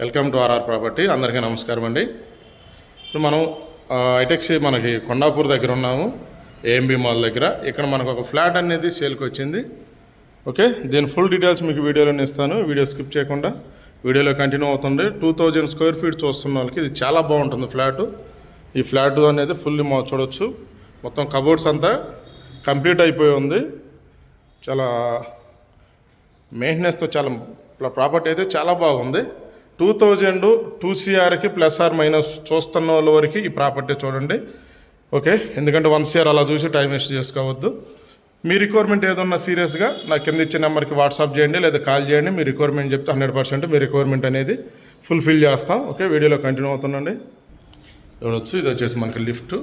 Welcome to RR property. అందరికీ నమస్కారం అండి. ఇప్పుడు మనం ఆ, ఐటెక్సీ మనకి కొండాపూర్ దగ్గర ఉన్నాము ఏఎంబి మాల్ దగ్గర. ఇక్కడ మనకు ఒక ఫ్లాట్ అనేది సేల్కి వచ్చింది. ఓకే దీని ఫుల్ డీటెయిల్స్ మీకు వీడియోలో ఇస్తాను. వీడియో స్కిప్ చేయకుండా వీడియోలో కంటిన్యూ అవుతుంది. టూ థౌజండ్ స్క్వేర్ ఫీట్ చూస్తున్న వాళ్ళకి ఇది చాలా బాగుంటుంది ఫ్లాట్. ఈ ఫ్లాట్ అనేది ఫుల్లీ మా చూడొచ్చు. మొత్తం కబోర్డ్స్ అంతా కంప్లీట్ అయిపోయి ఉంది. చాలా మెయింటెనెన్స్తో చాలా ప్రాపర్టీ అయితే చాలా బాగుంది. టూ థౌజండ్ టూ సిఆర్కి ప్లస్ ఆర్ మైనస్ చూస్తున్న వాళ్ళ వరకు ఈ ప్రాపర్టీ చూడండి. ఓకే? ఎందుకంటే వన్ సిఆర్ అలా చూసి టైం వేస్ట్ చేసుకోవద్దు. మీ రిక్వైర్మెంట్ ఏదన్నా సీరియస్గా నాకు కింద ఇచ్చే నెంబర్కి వాట్సాప్ చేయండి లేదా కాల్ చేయండి. మీ రిక్వైర్మెంట్ చెప్తే హండ్రెడ్ పర్సెంట్ మీ రిక్వైర్మెంట్ అనేది ఫుల్ఫిల్ చేస్తాం. ఓకే? వీడియోలో కంటిన్యూ అవుతుందండి చూడొచ్చు ఇది వచ్చేసి మనకి లిఫ్ట్.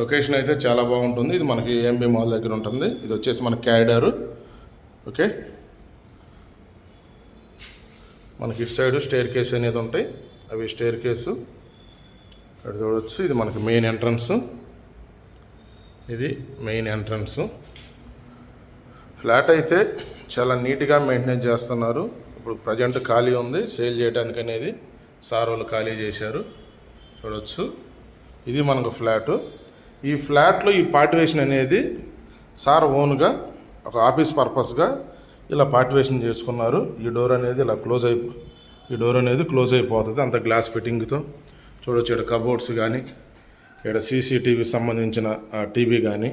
లొకేషన్ అయితే చాలా బాగుంటుంది. ఇది మనకి ఏఎంబి మాల్ దగ్గర ఉంటుంది. ఇది వచ్చేసి మన క్యారిడారు ఓకే? మనకి ఇటు సైడ్ స్టేర్ కేస్ అనేది ఉంటాయి. అవి స్టేర్ కేసు. ఇక్కడ చూడవచ్చు ఇది మనకి మెయిన్ ఎంట్రన్స్. ఇది మెయిన్ ఎంట్రన్స్. ఫ్లాట్ అయితే చాలా నీట్గా మెయింటైన్ చేస్తున్నారు. ఇప్పుడు ప్రజెంట్ ఖాళీ ఉంది. సేల్ చేయడానికి అనేది సార్ వాళ్ళు ఖాళీ చేశారు. చూడవచ్చు ఇది మనకు ఫ్లాటు. ఈ ఫ్లాట్లో ఈ పార్టివేషన్ అనేది సార్ ఓన్గా ఒక ఆఫీస్ పర్పస్గా ఇలా పార్టివేషన్ చేసుకున్నారు. ఈ డోర్ అనేది ఇలా క్లోజ్ అయిపో ఈ డోర్ అనేది క్లోజ్ అయిపోతుంది. అంత గ్లాస్ ఫిట్టింగ్తో. చూడొచ్చు ఇక్కడ కబోర్డ్స్ కానీ ఇక్కడ సీసీటీవీ సంబంధించిన టీవీ కానీ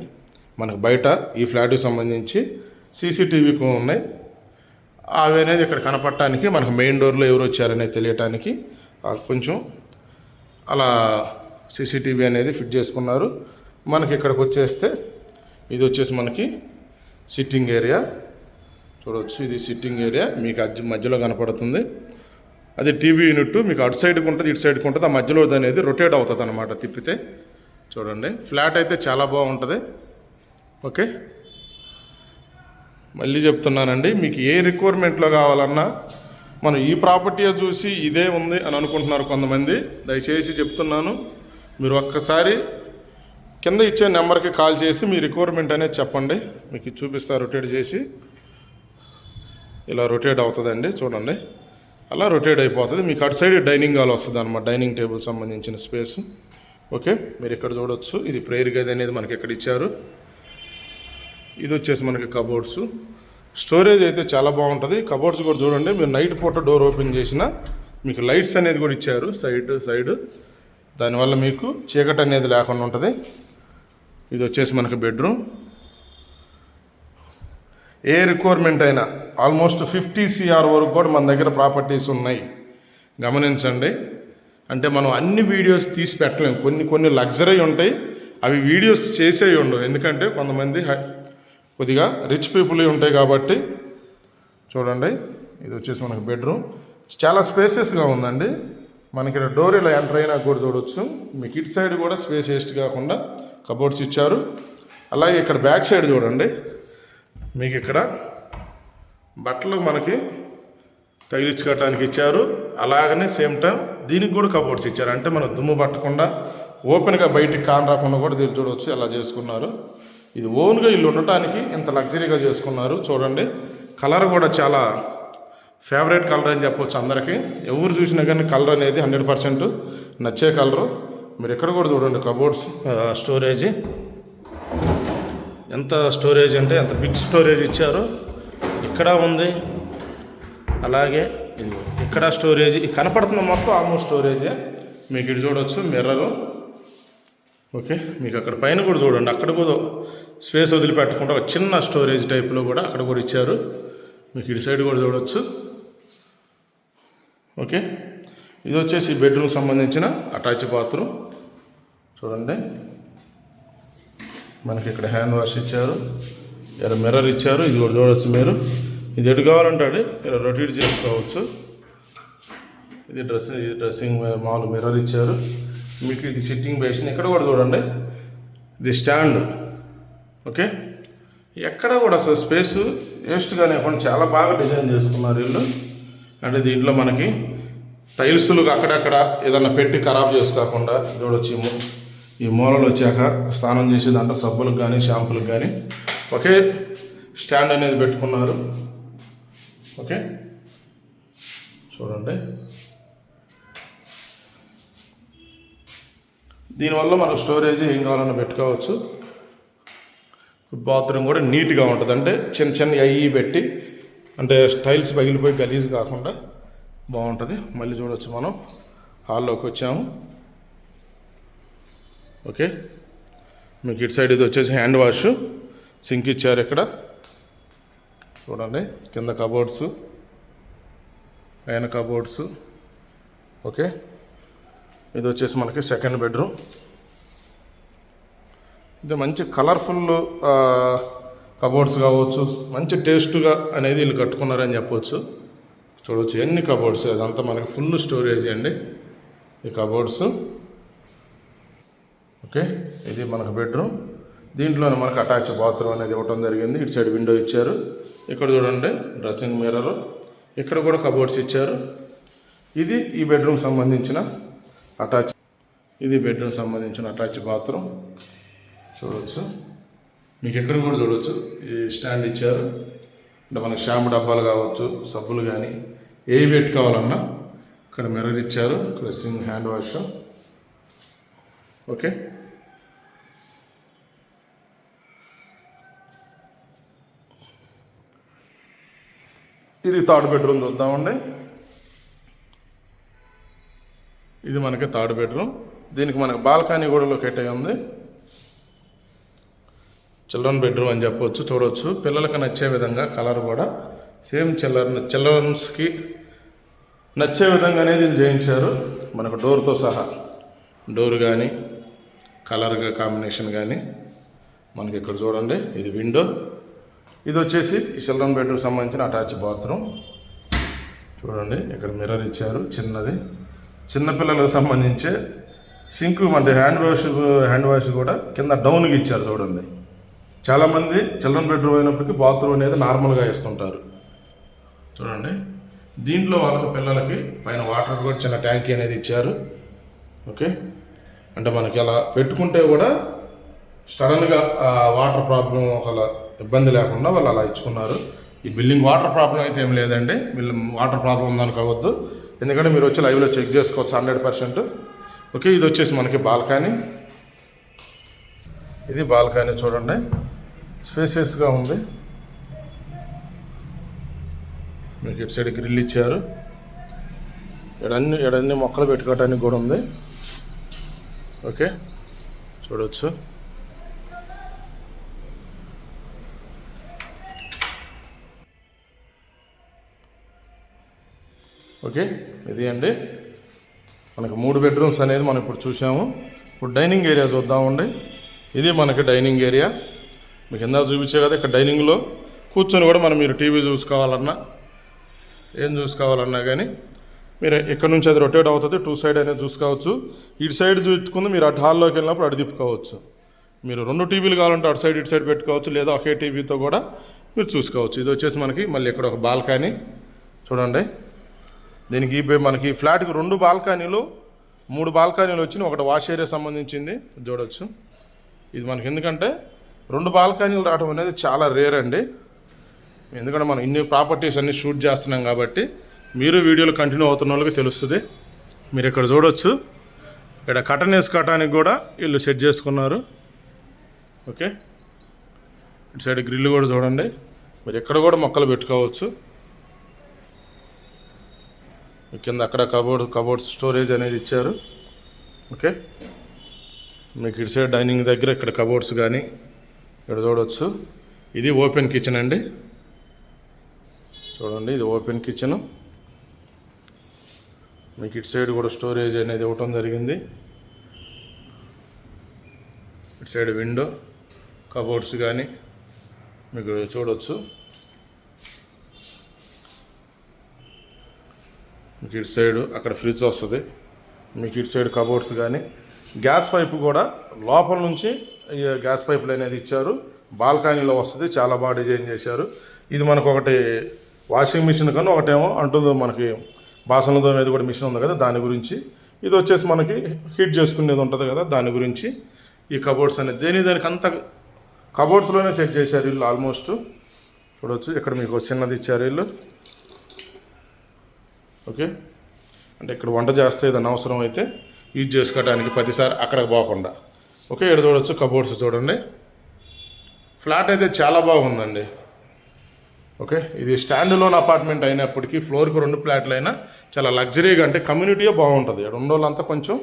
మనకు బయట ఈ ఫ్లాట్కి సంబంధించి సీసీటీవీకి ఉన్నాయి. అవి అనేది ఇక్కడ కనపడటానికి మనకు మెయిన్ డోర్లో ఎవరు వచ్చారనేది తెలియటానికి కొంచెం అలా సీసీటీవీ అనేది ఫిట్ చేసుకున్నారు. మనకి ఇక్కడికి వచ్చేస్తే ఇది వచ్చేసి మనకి సిట్టింగ్ ఏరియా. చూడవచ్చు ఇది సిట్టింగ్ ఏరియా మీకు అజ్జ మధ్యలో కనపడుతుంది. అది టీవీ యూనిట్ మీకు అటు సైడ్కి ఉంటుంది ఇటు సైడ్కి ఉంటుంది ఆ మధ్యలో అనేది రొటేట్ అవుతుంది అనమాట తిప్పితే. చూడండి ఫ్లాట్ అయితే చాలా బాగుంటుంది. ఓకే? మళ్ళీ చెప్తున్నానండి మీకు ఏ రిక్వైర్మెంట్లో కావాలన్నా మనం ఈ ప్రాపర్టీ చూసి ఇదే ఉంది అని అనుకుంటున్నారు కొంతమంది. దయచేసి చెప్తున్నాను మీరు ఒక్కసారి కింద ఇచ్చే నెంబర్కి కాల్ చేసి మీ రిక్వైర్మెంట్ అనేది చెప్పండి. మీకు చూపిస్తారు రొటేట్ చేసి. ఇలా రొటేట్ అవుతుందండి చూడండి. అలా రొటేట్ అయిపోతుంది. మీకు అటు సైడ్ డైనింగ్ హాల్ వస్తుంది అనమాట డైనింగ్ టేబుల్ సంబంధించిన స్పేస్ ఓకే మీరు ఇక్కడ చూడొచ్చు. ఇది ప్రేయర్ గది అనేది మనకి ఇక్కడ ఇచ్చారు. ఇది వచ్చేసి మనకి కబోర్డ్స్ స్టోరేజ్ అయితే చాలా బాగుంటుంది. కబోర్డ్స్ కూడా చూడండి. మీరు నైట్ పూట డోర్ ఓపెన్ చేసిన మీకు లైట్స్ అనేది కూడా ఇచ్చారు సైడ్ సైడ్ దానివల్ల మీకు చీకటి అనేది లేకుండా ఉంటుంది. ఇది వచ్చేసి మనకి బెడ్రూమ్ ఏ రిక్వైర్మెంట్ అయినా ఆల్మోస్ట్ ఫిఫ్టీ సిఆర్ వరకు కూడా మన దగ్గర ప్రాపర్టీస్ ఉన్నాయి. గమనించండి. అంటే మనం అన్ని వీడియోస్ తీసి పెట్టలేము కొన్ని కొన్ని లగ్జరీ ఉంటాయి. అవి వీడియోస్ చేసే ఉండవు. ఎందుకంటే కొంతమంది కొద్దిగా రిచ్ పీపుల్ ఉంటాయి కాబట్టి. చూడండి. ఇది వచ్చేసి మనకి బెడ్రూమ్ చాలా స్పేసెస్గా ఉందండి. మనకి ఇక్కడ డోర్ ఇలా ఎంటర్ అయినా కూడా చూడొచ్చు. మీకు ఇటు సైడ్ కూడా స్పేస్ వేస్ట్ కాకుండా కబోర్డ్స్ ఇచ్చారు. అలాగే ఇక్కడ బ్యాక్ సైడ్ చూడండి. మీకు ఇక్కడ బట్టలు మనకి తగిలించుకోవటానికి ఇచ్చారు. అలాగనే సేమ్ టైం దీనికి కూడా కబోర్డ్స్ ఇచ్చారు. అంటే మనం దుమ్ము పట్టకుండా ఓపెన్గా బయటికి కాన్ రాకుండా కూడా దీన్ని చూడవచ్చు అలా చేసుకున్నారు? ఇది ఓన్గా ఇల్లు ఉండటానికి ఇంత లగ్జరీగా చేసుకున్నారు. చూడండి. కలర్ కూడా చాలా ఫేవరెట్ కలర్ అని చెప్పవచ్చు అందరికీ. ఎవరు చూసినా కానీ కలర్ అనేది హండ్రెడ్ పర్సెంట్ నచ్చే కలరు. మీరు ఎక్కడ కూడా చూడండి కబోర్డ్స్ స్టోరేజీ. ఎంత స్టోరేజ్ అంటే ఎంత బిగ్ స్టోరేజ్ ఇచ్చారో ఇక్కడ ఉంది. అలాగే ఇది ఇక్కడ స్టోరేజ్ కనపడుతున్న మొత్తం ఆల్మోస్ట్ స్టోరేజే మీకు ఇటు చూడవచ్చు మిర్రరు ఓకే మీకు అక్కడ పైన కూడా చూడండి. అక్కడ కూడా స్పేస్ వదిలిపెట్టకుండా ఒక చిన్న స్టోరేజ్ టైప్లో కూడా అక్కడ కూడా ఇచ్చారు. మీకు ఇటు సైడ్ కూడా చూడవచ్చు ఓకే ఇది వచ్చేసి బెడ్రూమ్ సంబంధించిన అటాచ్ బాత్రూమ్ చూడండి. మనకి ఇక్కడ హ్యాండ్ వాష్ ఇచ్చారు. ఇక్కడ మిర్రర్ ఇచ్చారు. ఇది కూడా చూడవచ్చు మీరు. ఇది ఎటు కావాలంటే అది ఇలా రొటేట్ చేసుకోవచ్చు. ఇది డ్రెస్ ఇది డ్రెస్సింగ్ మామూలు మిర్రర్ ఇచ్చారు. మీకు ఇది సిట్టింగ్ బేసిన్ ఇక్కడ కూడా చూడండి. ఇది స్టాండ్ ఓకే? ఎక్కడ కూడా అసలు స్పేస్ వేస్ట్గా లేకుండా చాలా బాగా డిజైన్ చేసుకున్నారు వీళ్ళు. అంటే దీంట్లో మనకి టైల్స్లు అక్కడక్కడ ఏదన్నా పెట్టి ఖరాబ్ చేసుకోకుండా చూడొచ్చు ఈ మూలలు వచ్చాక స్నానం చేసే దాంట్లో సబ్బులకు కానీ షాంపులకు కానీ ఒకే స్టాండ్ అనేది పెట్టుకున్నారు. ఓకే? చూడండి. దీనివల్ల మనకు స్టోరేజ్ ఏం కావాలన్నా పెట్టుకోవచ్చు. బాత్రూమ్ కూడా నీట్గా ఉంటుంది. అంటే చిన్న చిన్న అయ్యి పెట్టి అంటే స్టైల్స్ పగిలిపోయి గలీజ్ కాకుండా బాగుంటుంది. మళ్ళీ చూడొచ్చు మనం. హాల్లోకి వచ్చాము. ఓకే? మీకు ఇటు సైడ్ ఇది వచ్చేసి హ్యాండ్ వాష్. సింక్ ఇచ్చారు ఇక్కడ. చూడండి కింద కబోర్డ్స్ పైన కబోర్డ్స్. ఓకే? ఇది వచ్చేసి మనకి సెకండ్ బెడ్రూమ్ ఇది మంచి కలర్ఫుల్ కబోర్డ్స్ కావచ్చు. మంచి టేస్ట్గా అనేది వీళ్ళు కట్టుకున్నారని చెప్పవచ్చు చూడవచ్చు ఎన్ని కబోర్డ్స్ అదంతా మనకి ఫుల్ స్టోరేజ్ అండి. ఈ కబోర్డ్స్ ఓకే? ఇది మనకు బెడ్రూమ్. దీంట్లోనే మనకు అటాచ్ బాత్రూమ్ అనేది ఇవ్వటం జరిగింది. ఇటు సైడ్ విండో ఇచ్చారు. ఇక్కడ చూడండి డ్రెస్సింగ్ మిర్రర్. ఇక్కడ కూడా కబోర్డ్స్ ఇచ్చారు. ఇది ఈ బెడ్రూమ్ సంబంధించిన అటాచ్ ఇది బెడ్రూమ్ సంబంధించిన అటాచ్ బాత్రూమ్. చూడవచ్చు మీకు ఎక్కడ కూడా చూడవచ్చు ఈ స్టాండ్ ఇచ్చారు. అంటే మనకు షాంపు డబ్బాలు కావచ్చు సబ్బులు కానీ ఏవి పెట్టుకోవాలన్నా ఇక్కడ మిర్రర్ ఇచ్చారు. ఇక్కడ సింగ్ హ్యాండ్ వాష్. ఓకే. ఇది థర్డ్ బెడ్రూమ్ చూద్దామండి. ఇది మనకి థర్డ్ బెడ్రూమ్. దీనికి మనకి బాల్కనీ కూడా లొకేట్ అయి ఉంది. చిల్డ్రన్ బెడ్రూమ్ అని చెప్పవచ్చు చూడవచ్చు పిల్లలకు నచ్చే విధంగా కలర్ కూడా. సేమ్ చిల్డ్రన్ చిల్డ్రన్స్కి నచ్చే విధంగా అనేది చేయించారు. మనకు డోర్తో సహా. డోర్ కానీ కలర్గా కాంబినేషన్ కానీ మనకి ఇక్కడ చూడండి. ఇది విండో. ఇది వచ్చేసి ఈ చిల్డ్రన్ బెడ్రూమ్ సంబంధించిన అటాచ్ బాత్రూమ్. చూడండి ఇక్కడ మిర్రర్ ఇచ్చారు చిన్నది. చిన్నపిల్లలకు సంబంధించే సింక్ అంటే హ్యాండ్ వాష్ హ్యాండ్ వాష్ కూడా కింద డౌన్కి ఇచ్చారు చూడండి. చాలామంది చిల్డ్రన్ బెడ్రూమ్ అయినప్పటికీ బాత్రూమ్ అనేది నార్మల్గా వేస్తుంటారు. చూడండి. దీంట్లో వాళ్ళ పిల్లలకి పైన వాటర్ కూడా చిన్న ట్యాంకీ అనేది ఇచ్చారు. ఓకే. అంటే మనకి అలా పెట్టుకుంటే కూడా సడన్గా వాటర్ ప్రాబ్లం ఒకలా ఇబ్బంది లేకుండా వాళ్ళు అలా ఇచ్చుకున్నారు. ఈ బిల్డింగ్ వాటర్ ప్రాబ్లం అయితే ఏం లేదండి. వాటర్ ప్రాబ్లం ఉందనుకోవద్దు ఎందుకంటే మీరు వచ్చి లైవ్లో చెక్ చేసుకోవచ్చు హండ్రెడ్ పర్సెంట్. ఓకే ఇది వచ్చేసి మనకి బాల్కనీ. ఇది బాల్కనీ చూడండి. స్పేసియస్గా ఉంది. మీకు ఇటు సైడ్ గ్రిల్ ఇచ్చారు. ఇడన్ని ఇడన్ని మొక్కలు పెట్టుకోవడానికి కూడా ఉంది. ఓకే. చూడవచ్చు ఓకే ఇది అండి. మనకు మూడు బెడ్రూమ్స్ అనేది మనం ఇప్పుడు చూసాము ఇప్పుడు డైనింగ్ ఏరియా చూద్దామండి ఇది మనకి డైనింగ్ ఏరియా. మీకు ఇందా చూపించే కదా ఇక్కడ డైనింగ్లో కూర్చొని కూడా మనం మీరు టీవీ చూసుకోవాలన్నా ఏం చూసుకోవాలన్నా కానీ మీరు ఇక్కడ నుంచి అది రొటేట్ అవుతుంది టూ సైడ్ అనేది చూసుకోవచ్చు ఇటు సైడ్ చూసుకుంది మీరు అటు హాల్లోకి వెళ్ళినప్పుడు అటు తిప్పుకోవచ్చు. మీరు రెండు టీవీలు కావాలంటే అటు సైడ్ ఇటు సైడ్ పెట్టుకోవచ్చు లేదా ఒకే టీవీతో కూడా మీరు చూసుకోవచ్చు. ఇది వచ్చేసి మనకి మళ్ళీ ఇక్కడ ఒక బాల్కనీ. చూడండి. దీనికి మనకి ఫ్లాట్కి రెండు బాల్కనీలు మూడు బాల్కనీలు వచ్చి ఒకటి వాష్ ఏరియా సంబంధించింది. చూడవచ్చు ఇది మనకి ఎందుకంటే రెండు బాల్కనీలు రావడం అనేది చాలా రేర్ అండి. ఎందుకంటే మనం ఇన్ని ప్రాపర్టీస్ అన్నీ షూట్ చేస్తున్నాం కాబట్టి మీరు వీడియోలు కంటిన్యూ అవుతున్న వాళ్ళకి తెలుస్తుంది. మీరు ఇక్కడ చూడొచ్చు. ఇక్కడ కటన్ వేసుకోవటానికి కూడా వీళ్ళు సెట్ చేసుకున్నారు. ఓకే. ఇటు సైడ్ గ్రిల్ కూడా చూడండి. మీరు ఎక్కడ కూడా మొక్కలు పెట్టుకోవచ్చు. కింద అక్కడ కబోర్డ్ కబోర్డ్ స్టోరేజ్ అనేది ఇచ్చారు. ఓకే. మీకు ఇటు సైడ్ డైనింగ్ దగ్గర ఇక్కడ కబోర్డ్స్ కానీ ఇక్కడ చూడవచ్చు ఇది ఓపెన్ కిచెన్ అండి. చూడండి ఇది ఓపెన్ కిచెను. మీకు ఇటు సైడ్ కూడా స్టోరేజ్ అనేది ఇవ్వటం జరిగింది. ఇటు సైడ్ విండో కబోర్డ్స్ కానీ మీకు చూడవచ్చు మీకు ఇటు సైడ్ అక్కడ ఫ్రిడ్జ్ వస్తుంది. మీకు ఇటు సైడ్ కబోర్డ్స్ కానీ గ్యాస్ పైపు కూడా లోపల నుంచి ఈ గ్యాస్ పైపులు అనేది ఇచ్చారు. బాల్కనీలో వస్తుంది చాలా బాగా డిజైన్ చేశారు. ఇది మనకు ఒకటి వాషింగ్ మిషన్ కానీ ఒకటేమో అంటుంది మనకి బాసనతో అనేది కూడా మిషన్ ఉంది కదా దాని గురించి. ఇది వచ్చేసి మనకి హీట్ చేసుకునేది ఉంటుంది కదా దాని గురించి. ఈ కబోర్డ్స్ అనేది దేని దానికి అంత కబోర్డ్స్లోనే సెట్ చేశారు వీళ్ళు ఆల్మోస్ట్. చూడవచ్చు ఇక్కడ మీకు చిన్నది ఇచ్చారు వీళ్ళు. ఓకే. అంటే ఇక్కడ వంట చేస్తే ఏదైనా అవసరం అయితే యూజ్ చేసుకోవడానికి ప్రతిసారి అక్కడికి పోకుండా. ఓకే ఇక్కడ చూడవచ్చు కబోర్డ్స్ చూడండి. ఫ్లాట్ అయితే చాలా బాగుందండి. ఓకే ఇది స్టాండ్ లోన్ అపార్ట్మెంట్ అయినప్పటికీ ఫ్లోర్కి రెండు ఫ్లాట్లు అయినా చాలా లగ్జరీగా అంటే కమ్యూనిటీయే బాగుంటుంది. ఇక్కడ రోజులంతా కొంచెం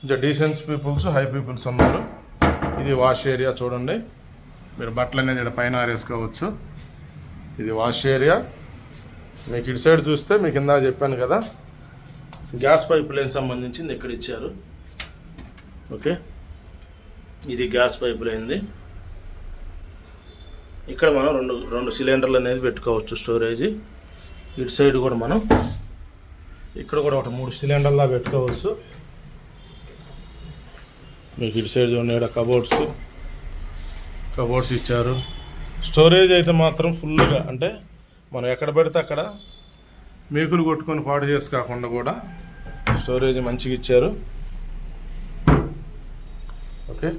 కొంచెం డీసెన్స్ పీపుల్స్ హై పీపుల్స్ ఉన్నారు. ఇది వాష్ ఏరియా చూడండి. మీరు బట్టలు అనేది ఇక్కడ పైన ఆరేసుకోవచ్చు. ఇది వాష్ ఏరియా మీకు ఇటు సైడ్ చూస్తే మీకు ఇందాక చెప్పాను కదా గ్యాస్ పైప్ లైన్ సంబంధించింది ఇక్కడ ఇచ్చారు. ఓకే ఇది గ్యాస్ పైప్ లైన్ది ఇక్కడ మనం రెండు రెండు సిలిండర్లు అనేది పెట్టుకోవచ్చు స్టోరేజ్ ఇటు సైడ్ కూడా మనం ఇక్కడ కూడా ఒక మూడు సిలిండర్లా పెట్టుకోవచ్చు. మీకు ఇటు సైడ్ చూడండి ఇక్కడ కబోర్డ్స్ కబోర్డ్స్ ఇచ్చారు. స్టోరేజ్ అయితే మాత్రం ఫుల్గా అంటే మనం ఎక్కడ పెడితే అక్కడ మేకులు కొట్టుకొని పాడు చేసి కాకుండా కూడా స్టోరేజ్ మంచిగా ఇచ్చారు. ఓకే.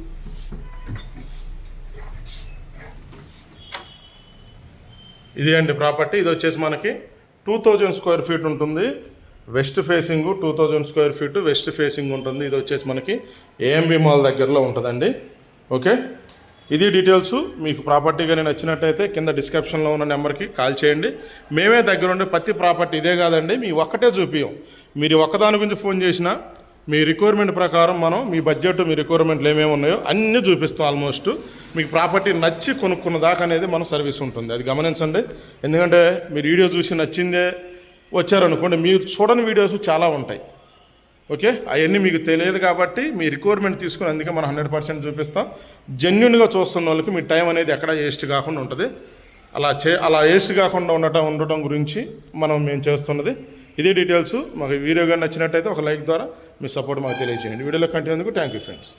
ఇది అండి ప్రాపర్టీ ఇది వచ్చేసి మనకి టూ థౌజండ్ స్క్వేర్ ఫీట్ ఉంటుంది. West facing two thousand square feet west facing ఉంటుంది. ఇది వచ్చేసి మనకి ఏఎంబి మాల్ దగ్గరలో ఉంటుందండి. ఓకే? ఇది డీటెయిల్స్ మీకు ప్రాపర్టీ కానీ నచ్చినట్టయితే కింద డిస్క్రిప్షన్లో ఉన్న నెంబర్కి కాల్ చేయండి. మేమే దగ్గరుండి ప్రతి ప్రాపర్టీ ఇదే కాదండి మీ ఒక్కటే చూపియం మీరు ఒక్కదాని గురించి ఫోన్ చేసినా మీ రిక్వైర్మెంట్ ప్రకారం మనం మీ బడ్జెట్ మీ రిక్వైర్మెంట్లు ఏమేమి ఉన్నాయో అన్నీ చూపిస్తాం ఆల్మోస్ట్ మీకు ప్రాపర్టీ నచ్చి కొనుక్కున్న దాకా అనేది మనం సర్వీస్ ఉంటుంది. అది గమనించండి. ఎందుకంటే మీరు వీడియో చూసి నచ్చిందే వచ్చారనుకోండి మీరు చూడని వీడియోస్ చాలా ఉంటాయి. ఓకే? అవన్నీ మీకు తెలియదు కాబట్టి మీ రిక్వైర్మెంట్ తీసుకుని అందుకే మనం హండ్రెడ్ పర్సెంట్ చూపిస్తాం. జెన్యున్గా చూస్తున్న వాళ్ళకి మీ టైం అనేది ఎక్కడ వేస్ట్ కాకుండా ఉంటుంది. అలా చే అలా వేస్ట్ కాకుండా ఉండటం ఉండటం గురించి మనం మేము చేస్తున్నది. ఇదే డీటెయిల్స్ మాకు వీడియో కానీ నచ్చినట్టయితే ఒక లైక్ ద్వారా మీ సపోర్ట్ మాకు తెలియజేయండి. వీడియోలో కంటిన్యూ థ్యాంక్ యూ ఫ్రెండ్స్